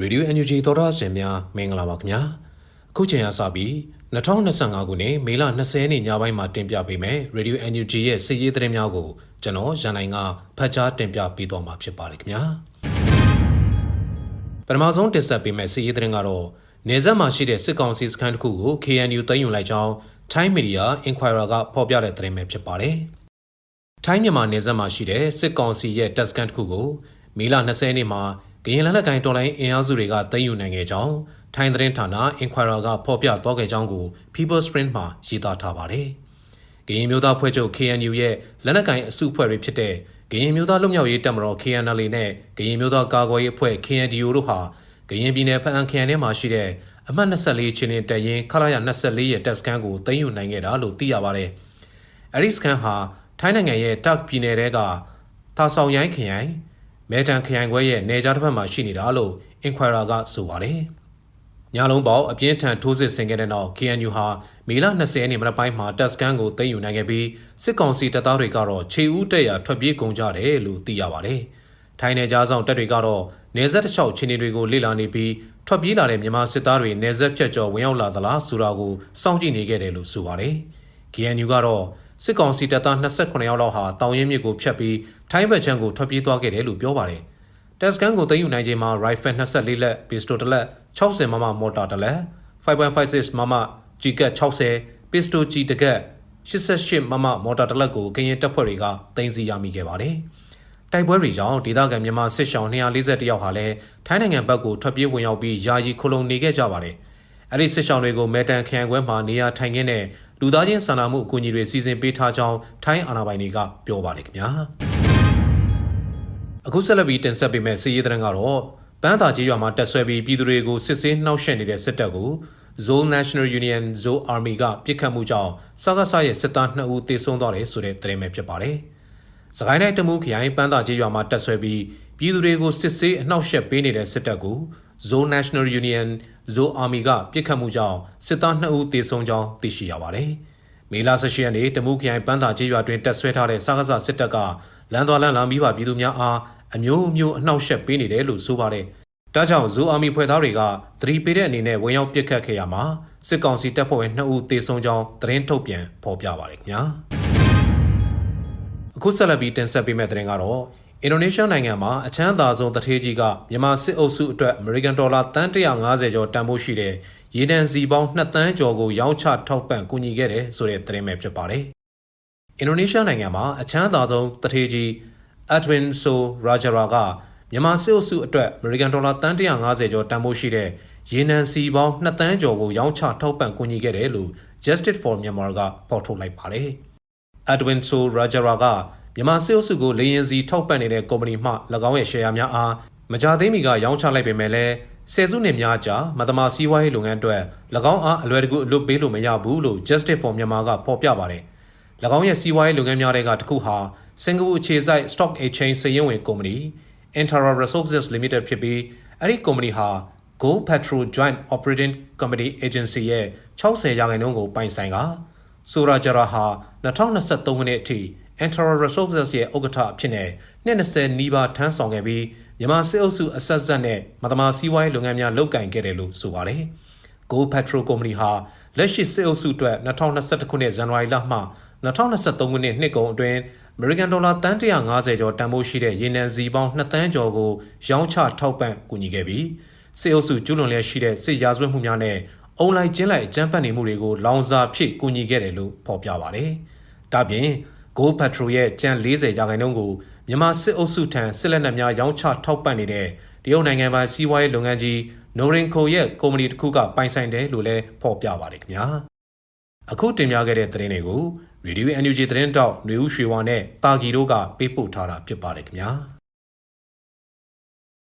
ရေဒီယို NUG သောတာရှင်များမင်္ဂလာပါခင်ဗျာအခုချိန်ကစပြီး2025ခုနှစ်မေလ20ရက်နေ့ညပိုင်းမှာတင်ပြပေးမယ်ရေဒီယို NUG ရဲ့စီးရေးသတင်းများကိုကျွန်တော်ရန်နိုင်ကဖတ်ကြားတင်ပြပေးတော့မှာဖြစ်ပါတယ်ခင်ဗျာပထမဆုံးတင်ဆက်ပေးမယ့်စီးရေးသတင်းကတော့နေဆက်မှာရှိတဲ့စစ်ကောင်စီစခန်းတစ်ခုကို KNU သိမ်းယူလိုက်ကြောင်း Thai Media Inquirer ကဖော်ပြတဲ့သတင်းပဲဖြစ်ပါတယ်ထိုင်းမြန်မာနယ်စပ်မှာရှိတဲ့စစ်ကောင်စီရဲ့တပ်စခန်းတစ်ခုကိုမေလ20ရက်နေ့မှာ ကရင်လက်နက်ကိုင်တော်လိုင်းအင်အားစုတွေကသိမ်းယူနိုင်ခဲ့ကြောင်းထိုင်းသတင်းဌာန Inquirer ကဖော်ပြသွားခဲ့ကြောင်းကို People Sprint မှာရေးသားထားပါတယ်။ကရင်မျိုးသားဖွဲ့ချုပ် KNU ရဲ့လက်နက်ကိုင်အစုအဖွဲ့တွေဖြစ်တဲ့ကရင်မျိုးသားလွတ်မြောက်ရေးတပ်မတော် KNL နဲ့ကရင်မျိုးသားကာကွယ်ရေးအဖွဲ့ KNDO တို့ဟာကရင်ပြည်နယ်ဖအံခရိုင်ထဲမှာရှိတဲ့အမှတ်24ချင်းရင်တရင်ခလာရ24ရဲ့တပ်စခန်းကိုသိမ်းယူနိုင်ခဲ့တာလို့သိရပါတယ်။အဲဒီစခန်းဟာထိုင်းနိုင်ငံရဲ့တက်ပြည်နယ်တဲကသာဆောင်ရိုင်းခရိုင် မဲတန်ခရိုင်ခွဲရဲ့နေကြားတစ်ဖက်မှာရှိနေတာလို့ Inquirer ကဆိုပါတယ်။ညလုံးပေါက်အပြင်းထန်ထိုးစစ်ဆင်ခဲ့တဲ့နောက် KNU ဟာမေလ20ရက်နေ့မနက်ပိုင်းမှာတပ်စခန်းကိုသိမ်းယူနိုင်ခဲ့ပြီးစစ်ကောင်စီတပ်သားတွေကတော့ခြေဦးတက်ရထွက်ပြေးကုန်ကြတယ်လို့သိရပါတယ်။ထိုင်းနယ်ကြားဆောင်တပ်တွေကတော့နေဆက်တစ်လျှောက်ချင်းတွေကိုလေ့လာနေပြီးထွက်ပြေးလာတဲ့မြန်မာစစ်သားတွေနေဆက်ဖြတ်ကျော်ဝင်ရောက်လာသလားဆိုတာကိုစောင့်ကြည့်နေခဲ့တယ်လို့ဆိုပါတယ်။ KNU ကတော့စစ်ကောင်စီတပ်သား28ယောက်လောက်ဟာတောင်ရင်မြစ်ကိုဖျက်ပြီး ထိုင်းဘက်ခြမ်းကိုထွက်ပြေးသွားခဲ့တယ်လို့ပြောပါတယ်။တက်စကန်ကိုသိမ်းယူနိုင်ချိန်မှာ rifle 24လက်၊ပစ္စတိုတစ်လက်60မမမော်တာတစ်လက်5.56မမကြီးကတ်60ပစ္စတိုကြီးတကတ်88မမမော်တာတစ်လက်ကိုကရင်တပ်ဖွဲ့တွေကတင်စီရမိခဲ့ပါတယ်။တိုက်ပွဲတွေကြောင့်ဒေသခံမြန်မာစစ်ရှောင်း241ယောက်ဟာလည်းထိုင်းနိုင်ငံဘက်ကိုထွက်ပြေးဝင်ရောက်ပြီးယာယီခုလုံနေခဲ့ကြပါတယ်။အဲ့ဒီစစ်ရှောင်းတွေကိုမဲတန်ခရိုင်ခွဲမှာနေရာထိုင်ခင်းတဲ့လူသားချင်းစာနာမှုအကူအညီတွေစီစဉ်ပေးထားကြောင်းထိုင်းအာဏာပိုင်တွေကပြောပါတယ်ခင်ဗျာ အခုဆက်လက်ပြီးတင်ဆက်ပေးမယ့်စီးရီးသတင်းကတော့ပန်းသာကြီးရွာမှာတက်ဆွဲပြီးပြည်သူတွေကိုစစ်ဆေးနှောက်ယှက်နေတဲ့စစ်တပ်ကို Zone National Union Zone Army ကပြစ်ခတ်မှုကြောင့်စကားဆရဲ့စစ်သား2ဦးသေဆုံးသွားတယ်ဆိုတဲ့သတင်းပဲဖြစ်ပါတယ်။စကိုင်းတိုင်းတမူးခရိုင်ပန်းသာကြီးရွာမှာတက်ဆွဲပြီးပြည်သူတွေကိုစစ်ဆေးအနှောက်ယှက်ပေးနေတဲ့စစ်တပ်ကို Zone National Union Zone Army ကပြစ်ခတ်မှုကြောင့်စစ်သား2ဦးသေဆုံးကြောင်းသိရှိရပါတယ်။မေလ18ရက်နေ့တမူးခရိုင်ပန်းသာကြီးရွာတွင်တက်ဆွဲထားတဲ့စကားဆစစ်တပ်က လမ်းသွားလမ်းလာမိဘပြည်သူများအားအမျိုးမျိုးအနှောက်ယှက်ပေးနေတယ်လို့ဆိုပါတယ်။ဒါကြောင့်ဇိုအာမီဖွဲ့သားတွေကသတိပေးတဲ့အနေနဲ့ဝင်ရောက်ပစ်ခတ်ခဲ့ရမှာစစ်ကောင်စီတပ်ဖွဲ့ဝင်2ဦးသေဆုံးကြောင်းသတင်းထုတ်ပြန်ဖော်ပြပါတယ်ခင်ဗျာ။အခုဆက်လက်ပြီးတင်ဆက်ပေးမယ့်သတင်းကတော့အင်ဒိုနီးရှားနိုင်ငံမှာအချမ်းသာဆုံးတထေးကြီးကမြန်မာစစ်အုပ်စုအတွက်အမေရိကန်ဒေါ်လာတန်150ကျော်တန်ဖိုးရှိတဲ့ရေနံစီပေါင်း2တန်းကျော်ကိုရောင်းချထောက်ပံ့ကူညီခဲ့တယ်ဆိုတဲ့သတင်းပဲဖြစ်ပါတယ်။ အင်ဒိုနီးရှားနိုင်ငံမှာအချမ်းသာဆုံးတထေးကြီး Edwin So Rajara ကမြန်မာစစ်အုပ်စုအတွက်အမေရိကန်ဒေါ်လာတန်150ကျော်တန်ဖိုးရှိတဲ့ရေနံစီပေါင်း2တန်းကျော်ကိုရောင်းချထောက်ပံ့ကူညီခဲ့တယ်လို့ Justice for Myanmar ကပေါ်ထုတ်လိုက်ပါတယ်။ Edwin So Rajara ကမြန်မာစစ်အုပ်စုကိုလေရင်စီထောက်ပံ့နေတဲ့ကုမ္ပဏီမှ၎င်းရဲ့ရှယ်ယာများအားမကြသေးမီကရောင်းချလိုက်ပေမဲ့လည်းဆယ်စုနှစ်များကြာမသမာစီးပွားရေးလုပ်ငန်းအတွက်၎င်းအားအလွယ်တကူအလွတ်ပေးလို့မရဘူးလို့ Justice for Myanmar ကဖော်ပြပါတယ်။၎ င်းရဲ့စီးပွားရေးလုပ်ငန်းများတွေကတစ်ခုဟာစင်ကာပူအခြေစိုက် Stock Exchange စည်ရင်ဝင်ကုမ္ပဏီ Intera Resources Limited ဖြစ်ပြီးအဲ့ဒီကုမ္ပဏီဟာ Go Petrol Joint Operating Company Agency ရဲ့60ရာခိုင်နှုန်းကိုပိုင်ဆိုင်ကဆိုရာဂျရာဟာ2023ခုနှစ်အထိ Intera Resources ရဲ့ဥက္ကဋ္ဌအဖြစ်နဲ့နှစ်20နီးပါးထမ်းဆောင်ခဲ့ပြီးမြန်မာစစ်အုပ်စုအဆက်ဆက်နဲ့မသမာစီးပွားရေးလုပ်ငန်းများလုပ်ကင်ခဲ့တယ်လို့ဆိုပါတယ်။ Go Petrol Company ဟာလက်ရှိစစ်အုပ်စုအတွက်2021ခုနှစ်ဇန်နဝါရီလမှ 2023ခုနှစ်နှစ်ကုန်အတွင်းအမေရိကန်ဒေါ်လာတန်150ကျော်တန်ဖိုးရှိတဲ့ရေနံစီပေါင်း2တန်းကျော်ကိုရောင်းချထောက်ပံ့ကူညီခဲ့ပြီးစစ်အုပ်စုကျူးလွန်လျက်ရှိတဲ့စစ်ရာဇဝတ်မှုများနဲ့အုံလိုက်ကျင်းလိုက်အကြမ်းဖက်နေမှုတွေကိုလောင်စာဖြစ်ကူညီခဲ့တယ်လို့ဖော်ပြပါတယ်။ဒါပြင် Gold Petrol ရဲ့ကျန်40ရာခိုင်နှုန်းကိုမြန်မာစစ်အုပ်စုထံစစ်လက်နက်များရောင်းချထောက်ပံ့နေတဲ့တရုတ်နိုင်ငံပိုင်စီးပွားရေးလုပ်ငန်းကြီး Norinco ရဲ့ကုမ္ပဏီတစ်ခုကပိုင်ဆိုင်တယ်လို့လည်းဖော်ပြပါတယ်ခင်ဗျာ။အခုတင်ပြခဲ့တဲ့သတင်းတွေကို Radio NUG သတင်းတောက်ຫນွေဦးရွှေဝါနဲ့တာဂီတို့ကပေးပို့ထားတာဖြစ်ပါတယ်ခင်ဗျာ။